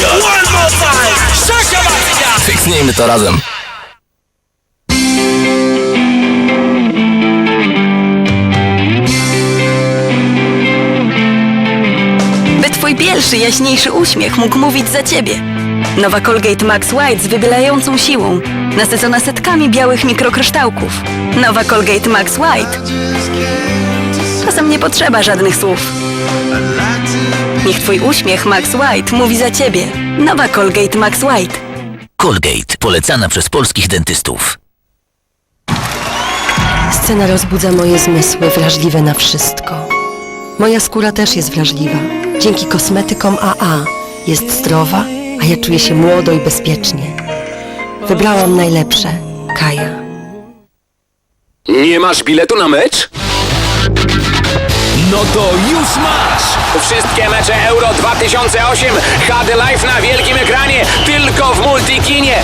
girl Fiksnijmy to razem. By twój bielszy, jaśniejszy uśmiech mógł mówić za ciebie. Nowa Colgate Max White z wybielającą siłą, nasycona setkami białych mikrokryształków. Nowa Colgate Max White. Czasem nie potrzeba żadnych słów. Niech twój uśmiech Max White mówi za ciebie. Nowa Colgate Max White. Colgate, polecana przez polskich dentystów. Scena rozbudza moje zmysły, wrażliwe na wszystko. Moja skóra też jest wrażliwa. Dzięki kosmetykom AA jest zdrowa, a ja czuję się młodo i bezpiecznie. Wybrałam najlepsze. Kaja. Nie masz biletu na mecz? No to już masz! Wszystkie mecze Euro 2008 HD Live na wielkim ekranie, tylko w Multikinie.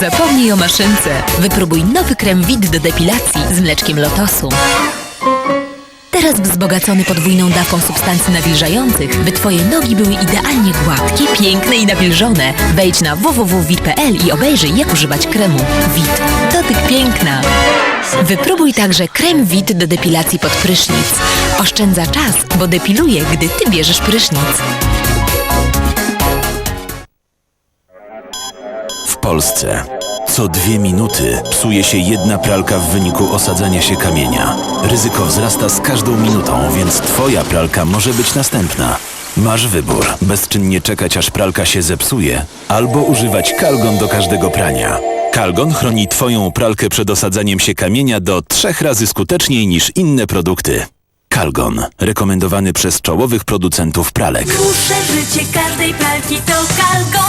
Zapomnij o maszynce. Wypróbuj nowy krem WID do depilacji z mleczkiem lotosu. Teraz wzbogacony podwójną dawką substancji nawilżających, by Twoje nogi były idealnie gładkie, piękne i nawilżone. Wejdź na www.wit.pl i obejrzyj, jak używać kremu. WIT. Dotyk piękna. Wypróbuj także krem WIT do depilacji pod prysznic. Oszczędza czas, bo depiluje, gdy Ty bierzesz prysznic. W Polsce co dwie minuty psuje się jedna pralka w wyniku osadzenia się kamienia. Ryzyko wzrasta z każdą minutą, więc Twoja pralka może być następna. Masz wybór: bezczynnie czekać aż pralka się zepsuje, albo używać Kalgon do każdego prania. Kalgon chroni Twoją pralkę przed osadzaniem się kamienia do trzech razy skuteczniej niż inne produkty. Kalgon, rekomendowany przez czołowych producentów pralek. Dłuższe życie każdej pralki to Kalgon.